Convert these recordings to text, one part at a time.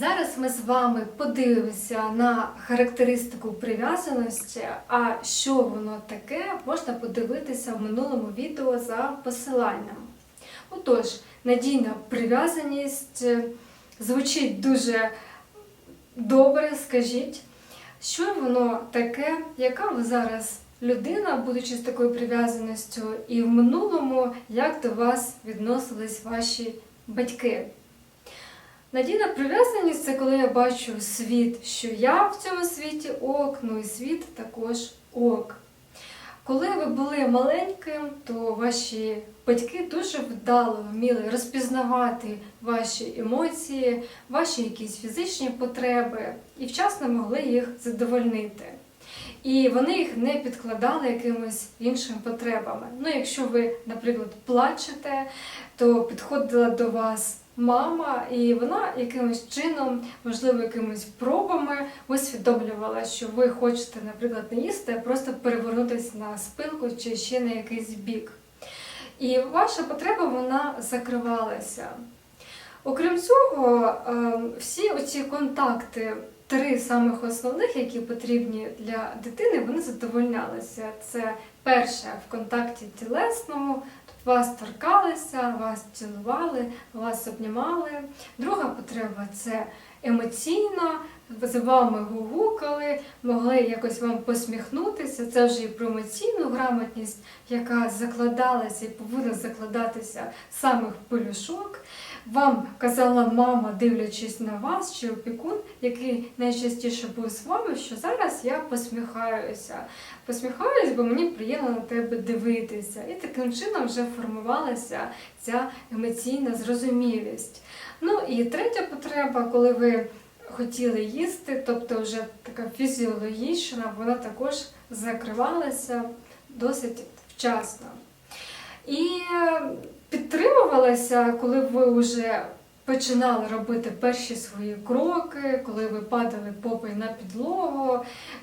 Зараз ми з вами подивимося на характеристику прив'язаності, а що воно таке, можна подивитися в минулому відео за посиланням. Отож, надійна прив'язаність е, звучить дуже добре, скажіть, що воно таке, яка ви зараз людина, будучи з такою прив'язаністю, і в минулому, як до вас відносились ваші батьки. Надійна прив'язаність це коли я бачу світ, що я в цьому світі ок, ну і світ також ок. Коли ви були маленьким, то ваші батьки дуже вдало вміли розпізнавати ваші емоції, ваші якісь фізичні потреби і вчасно могли їх задовольнити. І вони їх не підкладали якимось іншими потребами. Ну, якщо ви, наприклад, плачете, то підходила до вас мама, і вона якимось чином, можливо, якимись пробами усвідомлювала, що ви хочете, наприклад, не їсти, а просто перевернутися на спинку чи ще на якийсь бік. І ваша потреба вона закривалася. Окрім цього, ем, всі оці контакти, три самих основних, які потрібні для дитини, вони задовольнялися. Це перше в контакті тілесному, вас торкалися, вас цілували, вас обнімали. Друга потреба це емоційна, з вами гугукали, могли якось вам посміхнутися. Це вже і про емоційну грамотність, яка закладалася і повинна закладатися з самих пелюшок. Вам казала мама, дивлячись на вас, чи опікун, який найчастіше був з вами, що зараз я посміхаюся. Посміхаюсь, бо мені приємно на тебе дивитися. І таким чином вже формувалася ця емоційна зрозумілість. Ну і третя потреба, коли ви хотіли їсти, тобто вже така фізіологічна, вона також закривалася досить вчасно. І підтримувалася, коли ви вже починали робити перші свої кроки, коли ви падали попою на підлогу,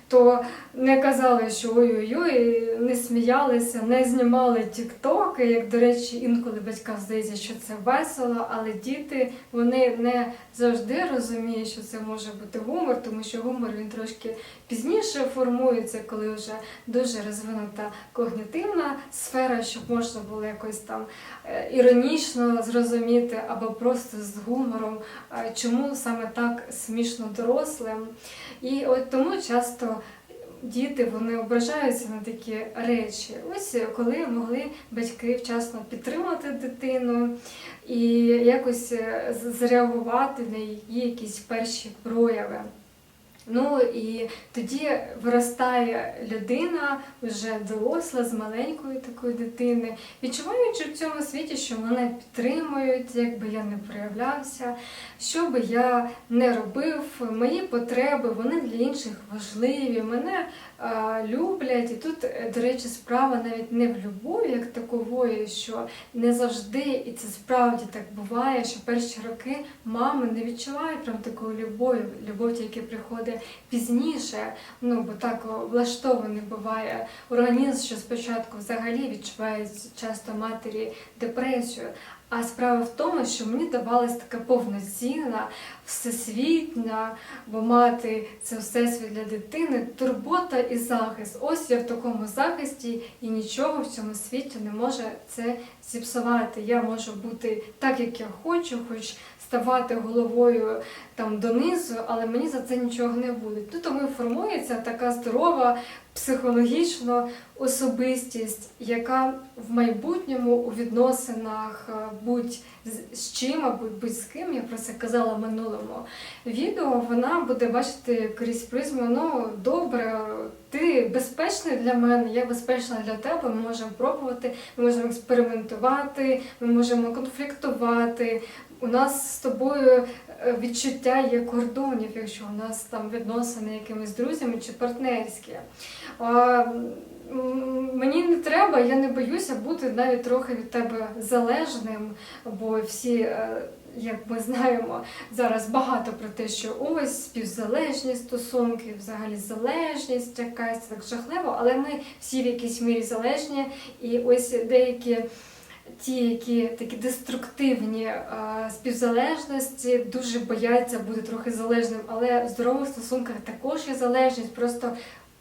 то не казали, що ой-ой-ой, не сміялися, не знімали тіктоки, як, до речі, інколи батькам здається, що це весело, але діти вони не завжди розуміють, що це може бути гумор, тому що гумор він трошки пізніше формується, коли вже дуже розвинута когнітивна сфера, щоб можна було якось там е, іронічно зрозуміти або просто з гумором, чому саме так смішно дорослим. І от тому часто діти вони ображаються на такі речі. Ось коли могли батьки вчасно підтримати дитину і якось е, зреагувати на її якісь перші прояви. Ну і тоді виростає людина вже доросла з маленької такої дитини, відчуваючи в цьому світі, що мене підтримують, як би я не проявлявся, що би я не робив, мої потреби вони для інших важливі, мене е, люблять. І тут, до речі, справа навіть не в любові як такової, що не завжди, і це справді так буває, що перші роки мами не відчувають прям такої любові, любов тільки приходить пізніше. Ну бо так влаштований буває організм, що спочатку взагалі відчувають часто матері депресію. А справа в тому, що мені давалась така повноцінна, всесвітня, бо мати це всесвіт для дитини, турбота і захист. Ось я в такому захисті, і нічого в цьому світі не може це зіпсувати. Я можу бути так, як я хочу, хоч ставати головою там донизу, але мені за це нічого не буде. Ну, тому і формується така здорова психологічно особистість, яка в майбутньому у відносинах е, будь з- чим або будь з ким, я про це казала в минулому відео, вона буде бачити крізь призму, ну добре, ти безпечний для мене, я безпечна для тебе, ми можемо пробувати, ми можемо експериментувати, ми можемо конфліктувати. У нас з тобою е, відчуття є кордонів, якщо у нас там відносини якимись друзями чи партнерські. А, Мені не треба, я не боюся бути навіть трохи від тебе залежним, бо всі, як ми знаємо, зараз багато про те, що ось співзалежні стосунки, взагалі залежність якась так жахливо, але ми всі в якійсь мірі залежні, і ось деякі ті, які такі деструктивні е, співзалежності, дуже бояться бути трохи залежним, але в здорових стосунках також є залежність, просто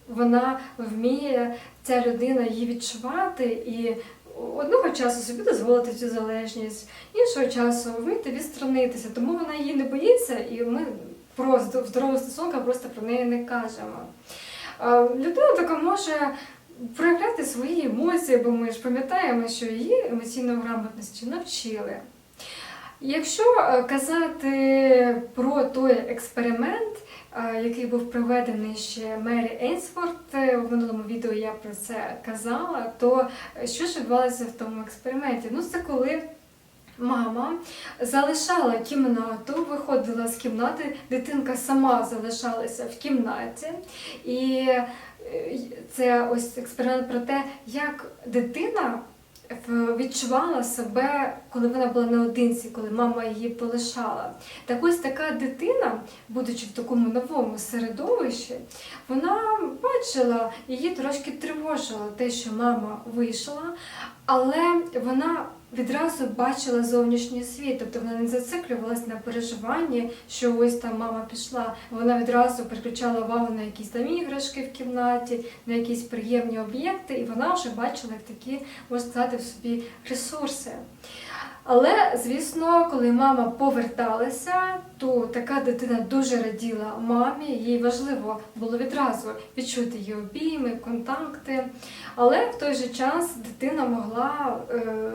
вона вміє, ця людина її відчувати і одного часу собі дозволити цю залежність, іншого часу вміти відсторонитися, тому вона її не боїться, і ми про зд- в здорових стосунках просто про неї не кажемо. Людина така може проявляти свої емоції, бо ми ж пам'ятаємо, що її емоційної грамотності навчили. Якщо е, казати про той експеримент, який був проведений ще Мері Ейнсфорд, е, в минулому відео я про це казала, то е, що ж відбувалося в тому експерименті? Ну, це коли мама залишала кімнату, виходила з кімнати, дитинка сама залишалася в кімнаті. І е, це ось експеримент про те, як дитина відчувала себе, коли вона була наодинці, коли мама її полишала. Так ось така дитина, будучи в такому новому середовищі, вона бачила, її трошки тривожило те, що мама вийшла, але вона відразу бачила зовнішній світ, тобто вона не зациклювалася на переживанні, що ось там мама пішла. Вона відразу переключала увагу на якісь там іграшки в кімнаті, на якісь приємні об'єкти, і вона вже бачила такі, можна сказати, в собі ресурси. Але, звісно, коли мама поверталася, то така дитина дуже раділа мамі, їй важливо було відразу відчути її обійми, контакти. Але в той же час дитина могла е,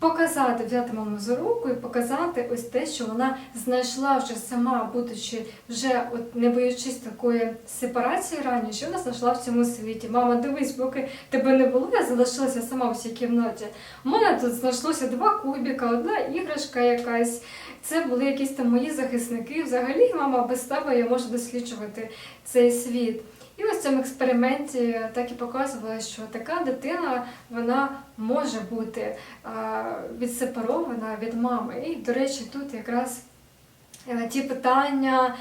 показати, взяти маму за руку і показати ось те, що вона знайшла вже сама, будучи вже от не боючись такої сепарації ранньої, що вона знайшла в цьому світі. Мама, дивись, поки тебе не було, я залишилася сама в цій кімнаті. У мене тут знайшлося два кубіка, одна іграшка якась. Це були якісь там мої захисники. Взагалі, мама, без тебе я можу досліджувати цей світ. І ось в цьому експерименті так і показували, що така дитина вона може бути відсепарована від мами. І, до речі, тут якраз е, ті питання,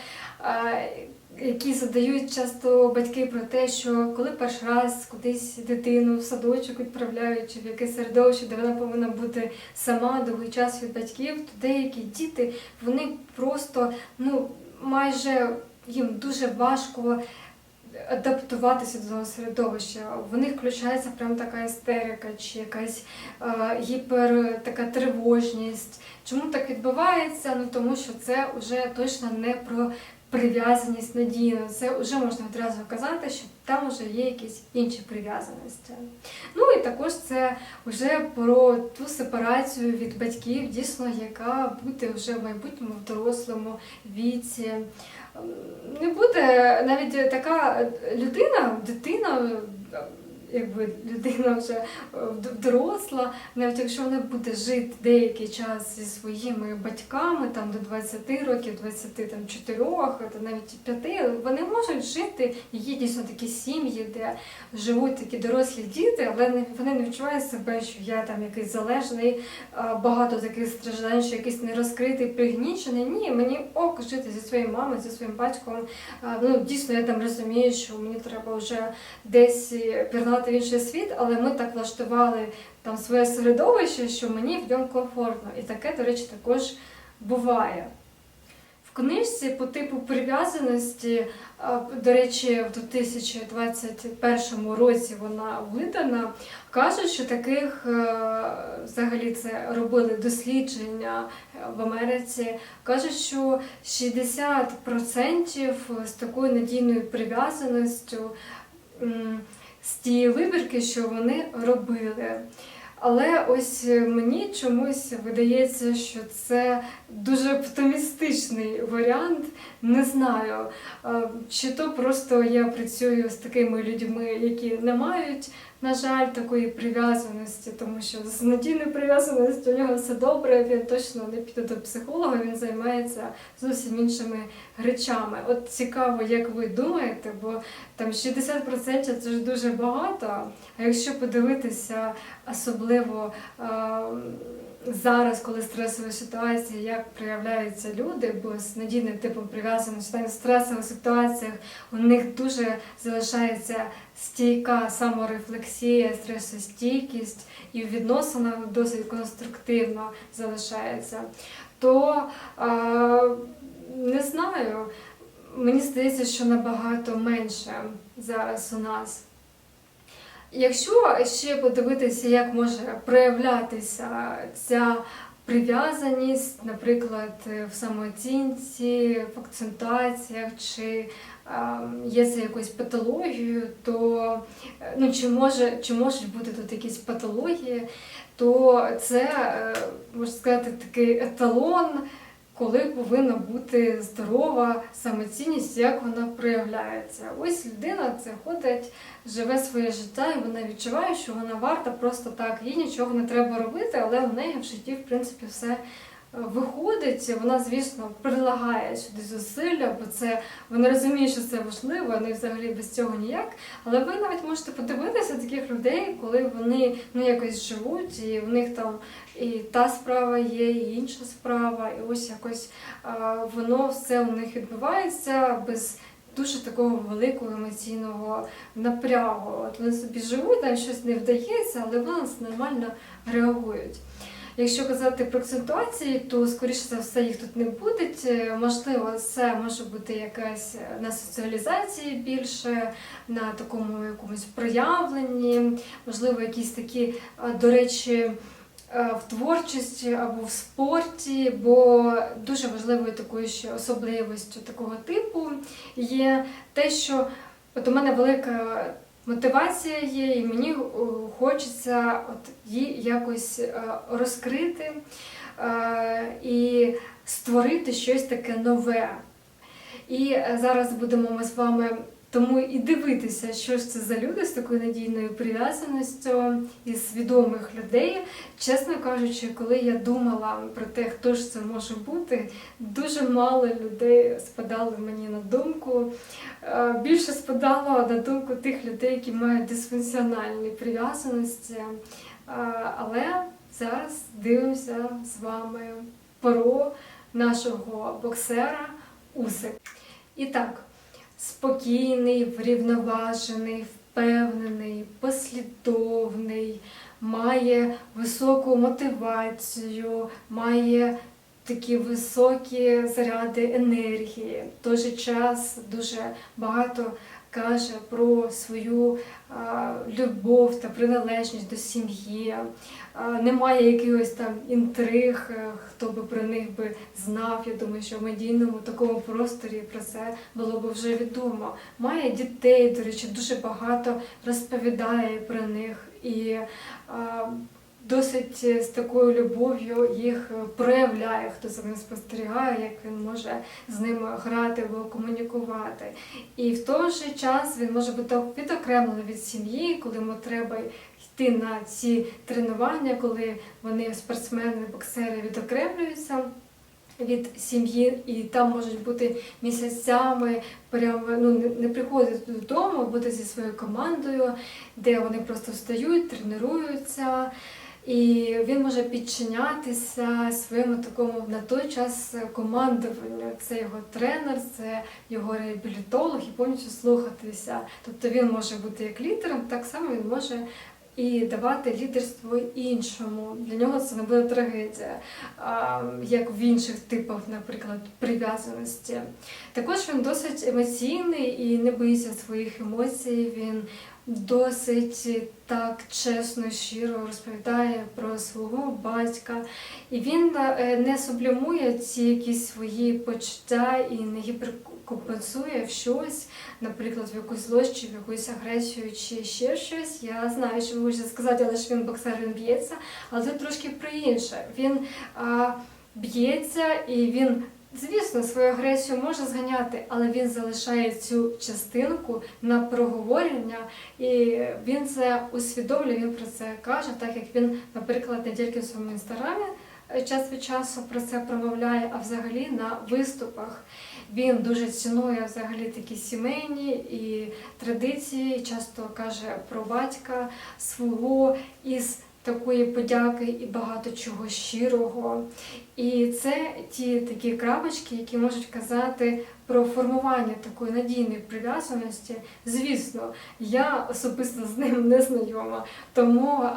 які задають часто батьки про те, що коли перший раз кудись дитину в садочок відправляють чи в якесь середовище, де вона повинна бути сама довгий час від батьків, то деякі діти вони просто ну майже їм дуже важко адаптуватися до того середовища. В них включається прям така істерика чи якась е, гіпер така тривожність. Чому так відбувається? Ну тому що це вже точно не про прив'язаність надійну. Це вже можна одразу казати, що там вже є якісь інші прив'язаності. Ну і також це вже про ту сепарацію від батьків, дійсно, яка буде вже в майбутньому в дорослому віці. Не буде навіть така людина, дитина, якби людина вже е, доросла, навіть якщо вона буде жити деякий час зі своїми батьками, там до 20 років, 24, та навіть 5, вони можуть жити, є дійсно такі сім'ї, де живуть такі дорослі діти, але вони не відчувають себе, що я там якийсь залежний, багато таких страждань, що якийсь нерозкритий, пригнічений. Ні, мені ок жити зі своєю мамою, зі своїм батьком. Ну, дійсно, я там розумію, що мені треба вже десь пірнати в інший світ, але ми так влаштували там своє середовище, що мені в ньому комфортно. І таке, до речі, також буває. В книжці по типу прив'язаності, до речі, в 2021 році вона видана, кажуть, що таких е, взагалі це робили дослідження е, в Америці. Кажуть, що 60% з такою надійною прив'язаністю з тієї вибірки, що вони робили. Але ось мені чомусь видається, що це дуже оптимістичний варіант. Не знаю, е, чи то просто я працюю з такими людьми, які не мають, на жаль, такої прив'язаності, тому що з надійною прив'язаністю у нього все добре, він точно не піде до психолога, він займається зовсім іншими речами. От цікаво, як ви думаєте, бо там 60% це ж дуже багато. А якщо подивитися особливо е, зараз, коли стресова ситуація, як проявляються люди, бо з надійним типом прив'язаності в стресових ситуаціях у них дуже залишається стійка саморефлексія, стресостійкість і в відносинах досить конструктивно залишається, то а, не знаю, мені здається, що набагато менше зараз у нас. Якщо ще подивитися, як може проявлятися ця прив'язаність, наприклад, в самооцінці, в акцентаціях, чи є це якоюсь патологією, то ну, чи, може, чи можуть бути тут якісь патології, то це, е, можна сказати, такий еталон, коли повинна бути здорова самоцінність, як вона проявляється. Ось людина це ходить, живе своє життя, і вона відчуває, що вона варта просто так, їй нічого не треба робити, але в неї в житті, в принципі, все виходить. Вона, звісно, прилагає сюди зусилля, бо це вона розуміє, що це важливо, не взагалі без цього ніяк. Але ви навіть можете подивитися таких людей, коли вони ну якось живуть, і в них там і та справа є, і інша справа, і ось якось воно все у них відбувається без. Дуже такого великого емоційного напрягу. От вони собі живуть, там щось не вдається, але вони нормально реагують. Якщо казати про акцентуації, то скоріше за все їх тут не буде. Можливо, це може бути якась е, на соціалізації більше, на такому якомусь проявленні, можливо, якісь такі, е, до речі, е, в творчості або в спорті, бо дуже важливою такою ще особливістю такого типу є те, що от у мене велика мотивація є, і мені е, хочеться от її якось е, розкрити е, і створити щось таке нове. І зараз будемо ми з вами тому і дивитися, що ж це за люди з такою надійною прив'язаністю із відомих людей. Чесно кажучи, коли я думала про те, хто ж це може бути, дуже мало людей спадали мені на думку. Е, Більше спадало на думку тих людей, які мають дисфункціональні прив'язаності. Е, Але зараз дивимося з вами про нашого боксера Усик. І так, спокійний, врівноважений, впевнений, послідовний, має високу мотивацію, має такі високі заряди енергії. В той же час дуже багато каже про свою любов та приналежність до сім'ї. Немає якихось там інтриг, е, хто би про них би знав. Я думаю, що в медійному такому просторі про це було б вже відомо. Має дітей, до речі, дуже багато розповідає про них і досить з такою любов'ю їх проявляє, хто за ним спостерігає, як він може з ними грати або комунікувати. І в той же час він може бути відокремлений від сім'ї, коли йому треба йти на ці тренування, коли вони спортсмени, боксери відокремлюються. Від сім'ї, і там можуть бути місяцями, прямо ну не, приходити додому, бути зі своєю командою, де вони просто встають, тренуються. І він може підчинятися своєму такому на той час командуванню. Це його тренер, це його реабілітолог і повністю слухатися. Тобто він може бути як лідером, так само він може і давати лідерство іншому. Для нього це не буде трагедія, як в інших типах, наприклад, прив'язаності. Також він досить емоційний і не боїться своїх емоцій. Він досить так чесно, щиро розповідає про свого батька, і він е, не сублімує ці якісь свої почуття і не гіперкомпенсує в щось, наприклад, в якусь злость чи в якусь агресію, чи ще щось. Я знаю, що ви можете сказати, але ж він боксер, він б'ється, але це трошки про інше. Він б'ється і він. Звісно, свою агресію може зганяти, але він залишає цю частинку на проговорення, і він це усвідомлює, він про це каже, так як він, наприклад, не тільки в своєму інстаграмі е, час від часу про це промовляє, а взагалі на виступах. Він дуже цінує взагалі такі сімейні і традиції, часто каже про батька свого із такої подяки і багато чого щирого. І це ті такі крапочки, які можуть казати про формування такої надійної прив'язаності. Звісно, я особисто з ним не знайома, тому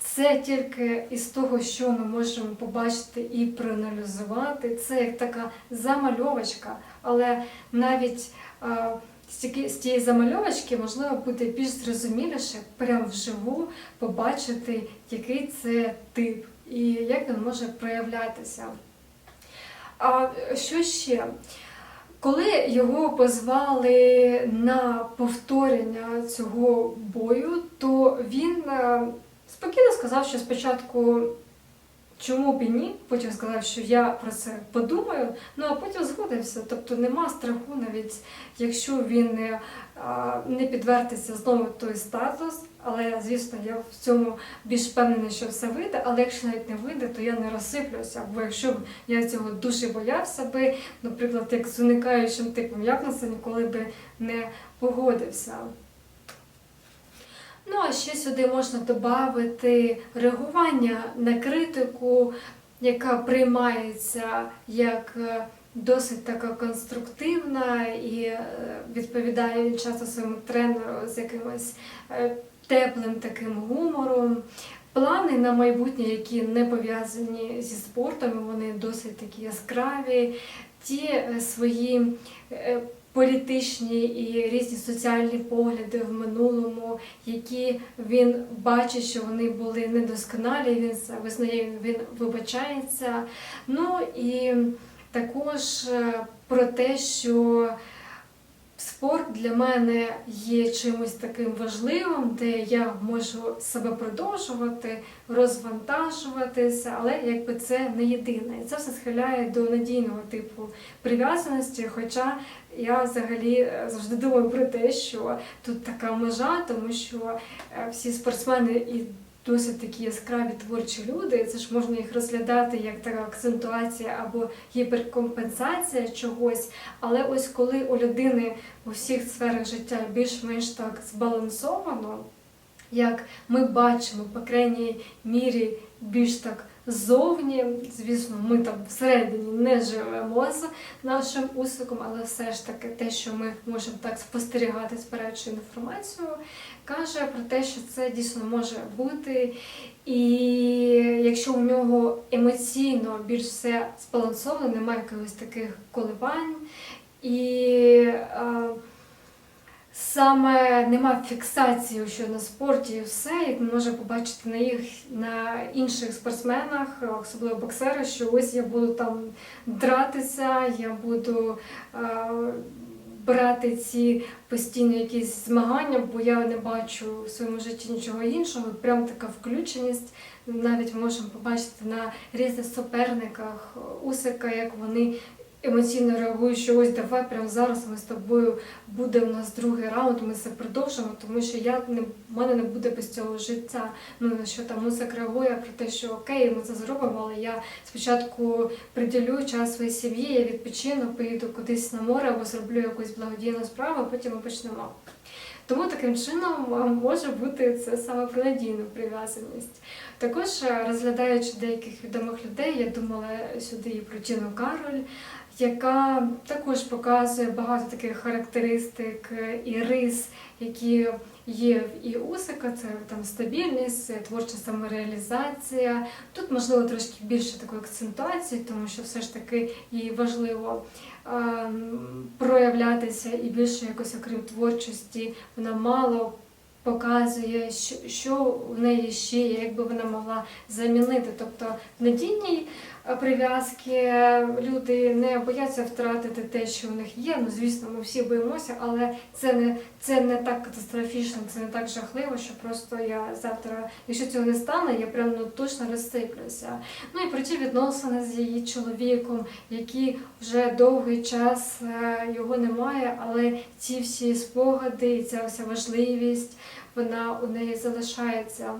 це тільки із того, що ми можемо побачити і проаналізувати. Це як така замальовочка, але навіть а, з цієї замальовочки можливо буде більш зрозуміліше прямо вживу побачити, який це тип і як він може проявлятися. А що ще? Коли його позвали на повторення цього бою, то він е, спокійно сказав, що спочатку чому б і ні, потім сказав, що я про це подумаю, ну а потім згодився. Тобто нема страху, навіть якщо він не, не підтвердиться знову той статус. Але звісно, я в цьому більш впевнена, що все вийде. Але якщо навіть не вийде, то я не розсиплюся. Бо якщо б я цього дуже боявся би, наприклад, як з уникаючим типом, я б на це ніколи би не погодився. Ну, а ще сюди можна додати реагування на критику, яка приймається як е, досить така конструктивна і е, відповідає часто своєму тренеру з якимось е, теплим таким гумором. Плани на майбутнє, які не пов'язані зі спортом, вони досить такі яскраві. Ті свої політичні і різні соціальні погляди в минулому, які він бачить, що вони були недосконалі, він визнає, він вибачається. Ну і також е, про те, що спорт для мене є чимось таким важливим, де я можу себе продовжувати, розвантажуватися, але якби це не єдине. І це все схиляє до надійного типу прив'язаності. Хоча я взагалі е, завжди думаю про те, що тут така межа, тому що е, всі спортсмени і досить такі яскраві творчі люди. Це ж можна їх розглядати як така акцентуація або гіперкомпенсація чогось. Але ось коли у людини у всіх сферах життя більш-менш так збалансовано, як ми бачимо, по крайній мірі, більш так ззовні, звісно, ми там всередині не живемо з нашим усиком, але все ж таки те, що ми можемо так спостерігати, спираючи інформацію, каже про те, що це дійсно може бути. І якщо у нього емоційно більш все збалансовано, немає якихось таких коливань. І е, саме нема фіксації, що на спорті і все, як ми побачити на їх на інших спортсменах, особливо боксери, що ось я буду там дратися, я буду е, брати ці постійно якісь змагання, бо я не бачу в своєму житті нічого іншого. Прям така включеність. Навіть можемо побачити на різних суперниках Усика, як вони емоційно реагують, що ось давай прямо зараз ми з тобою буде у нас другий раунд, ми це продовжимо, тому що я не в мене не буде без цього життя. Ну що там Усик реагує про те, що окей, ми це зробимо, але я спочатку приділю час своїй сім'ї, я відпочину, поїду кудись на море або зроблю якусь благодійну справу, а потім ми почнемо. Тому таким чином може бути це саме про надійну прив'язаність. Також е, розглядаючи деяких відомих людей, я думала сюди і про Тіну Кароль, яка також показує багато таких характеристик і рис, які є в і Усика, це там стабільність, творча самореалізація. Тут можливо трошки більше такої акцентуації, тому що все ж таки їй важливо проявлятися і більше якось окрім творчості, вона мало показує, що, в неї ще є, якби вона могла замінити. Тобто надійній прив'язки люди не бояться втратити те, що у них є. Ну, звісно, ми всі боїмося, але це не, це не так катастрофічно, це не так жахливо, що просто я завтра, якщо цього не стане, я прям ну, точно розсиплюся. Ну і про ті відносини з її чоловіком, які вже довгий час е, його немає, але ці всі спогади ця вся важливість, вона у неї залишається.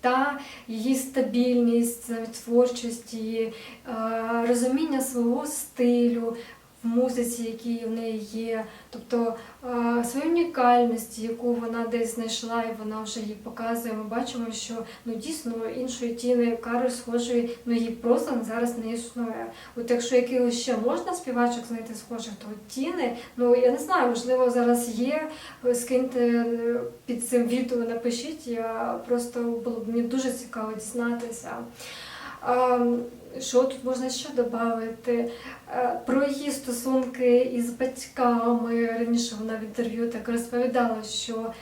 Та її стабільність, творчість, е, розуміння свого стилю, в музиці, які в неї є, тобто е, свою унікальність, яку вона десь знайшла, і вона вже її показує. Ми бачимо, що ну дійсно іншої тіни Кароль схожої, ну її просто зараз не існує. От якщо якихось ще можна співачок знайти схожих, то тіни, ну я не знаю, можливо, зараз є. Скиньте е, під цим відео, напишіть. Я просто було б мені дуже цікаво дізнатися. Що тут можна ще додати? Е, Про її стосунки із батьками. Раніше вона в інтерв'ю так розповідала, що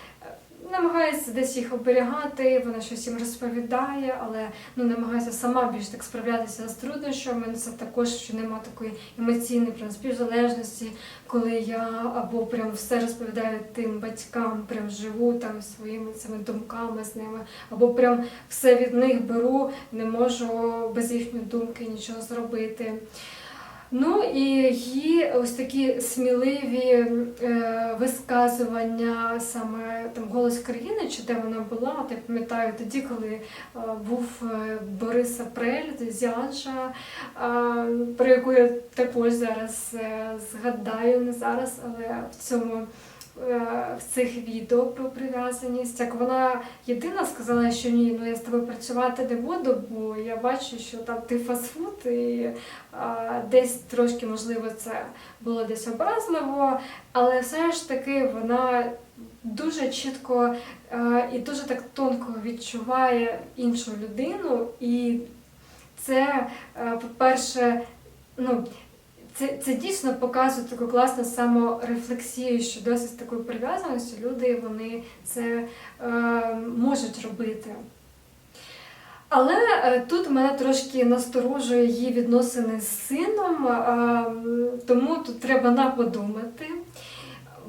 намагається десь їх оберігати, вона щось їм розповідає, але ну, намагається сама більш так справлятися з труднощами. Ну, Це також, що нема такої емоційної прям, співзалежності, коли я або прям все розповідаю тим батькам, прям живу там своїми цими думками з ними, або прям все від них беру, не можу без їхньої думки нічого зробити. Ну і її ось такі сміливі е, висказування, саме там голос країни, чи де вона була. От я пам'ятаю тоді, коли е, був е, Борис Апрель, Зянша, е, про яку я також зараз е, згадаю, не зараз, але в цьому. Е, В цих відео про прив'язаність, як вона єдина сказала, що ні, ну я з тобою працювати не буду, бо я бачу, що там ти фастфуд, і а, десь трошки, можливо, це було десь образливо, але все ж таки вона дуже чітко е, і дуже так тонко відчуває іншу людину, і це, е, по-перше, ну. Це, це дійсно показує таку класну саморефлексію, що досить такою прив'язаністю люди вони це е, можуть робити. Але е, тут мене трошки насторожує її відносини з сином, е, тому тут треба наподумати.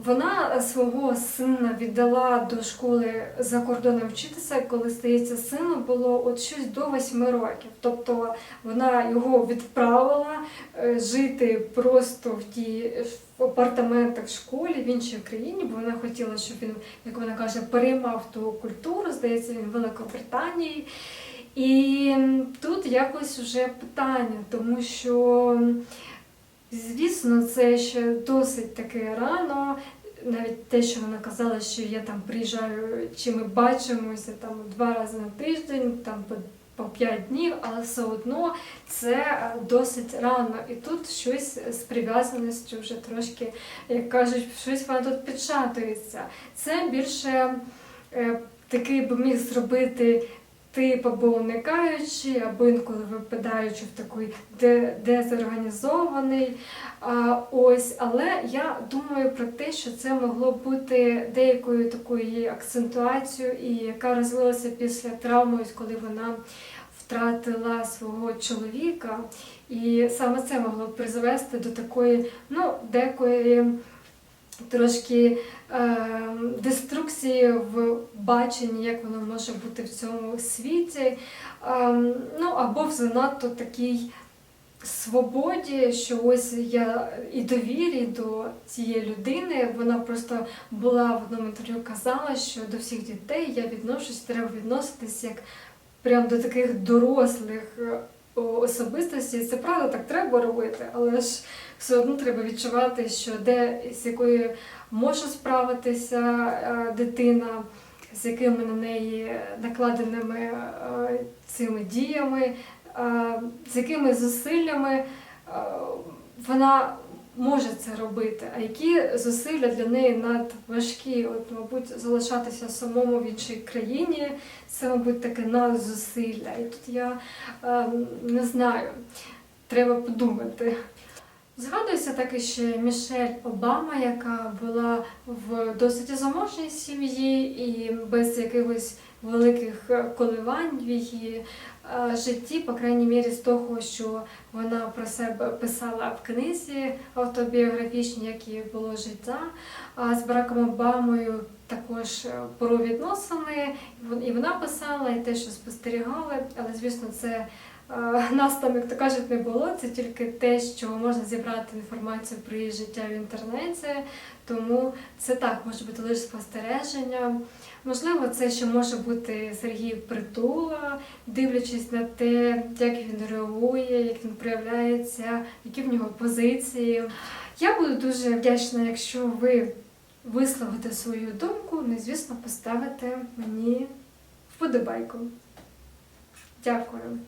Вона свого сина віддала до школи за кордоном вчитися, коли здається, сину було от щось до 8 років. Тобто вона його відправила е, жити просто в ті в апартаментах в школі в іншій країні, бо вона хотіла, щоб він, як вона каже, переймав ту культуру, здається, він в Великобританії. І тут якось вже питання, тому що, звісно, це ще досить таки рано. Навіть те, що вона казала, що я там приїжджаю, чи ми бачимося там два рази на тиждень, там по, по п'ять днів, але все одно це е, досить рано. І тут щось з прив'язаністю вже трошки, як кажуть, щось вона тут підшатується. Це більше е, такий би міг зробити тип або уникаючий, або інколи випадаючи в такий дезорганізований. А, ось, але я думаю про те, що це могло бути деякою такою акцентуацією, і яка розвилася після травми, коли вона втратила свого чоловіка. І саме це могло призвести до такої, ну, декої трошки е, деструкції в баченні, як воно може бути в цьому світі. Е, ну або в занадто такій свободі, що ось я і довірі до цієї людини. Вона просто була в одному інтерв'ю казала, що до всіх дітей я відношусь, треба відноситись як прям до таких дорослих особистостей. Це правда, так треба робити, але ж все одно треба відчувати, що де з якою може справитися е, дитина, з якими на неї накладеними е, цими діями, е, з якими зусиллями вона може це робити, а які зусилля для неї надважкі. От, мабуть, залишатися самому в іншій країні, це, мабуть, таке надзусилля. І тут я е, не знаю, треба подумати. Згадується також ще Мішель Обама, яка була в досить заможній сім'ї і без якихось великих е, коливань в її житті, по крайній мірі з того, що вона про себе писала в книзі автобіографічній, її було життя. А з Бараком Обамою також е, про відносини. І вона писала, і те, що спостерігали, але звісно, це. Е, Нас там, як то кажуть, не було, це тільки те, що можна зібрати інформацію про її життя в інтернеті, тому це так може бути лише спостереження. Можливо, це ще може бути Сергій Притула, дивлячись на те, як він реагує, як він проявляється, які в нього позиції. Я буду дуже вдячна, якщо ви висловите свою думку, ну звісно, поставите мені вподобайку. Дякую.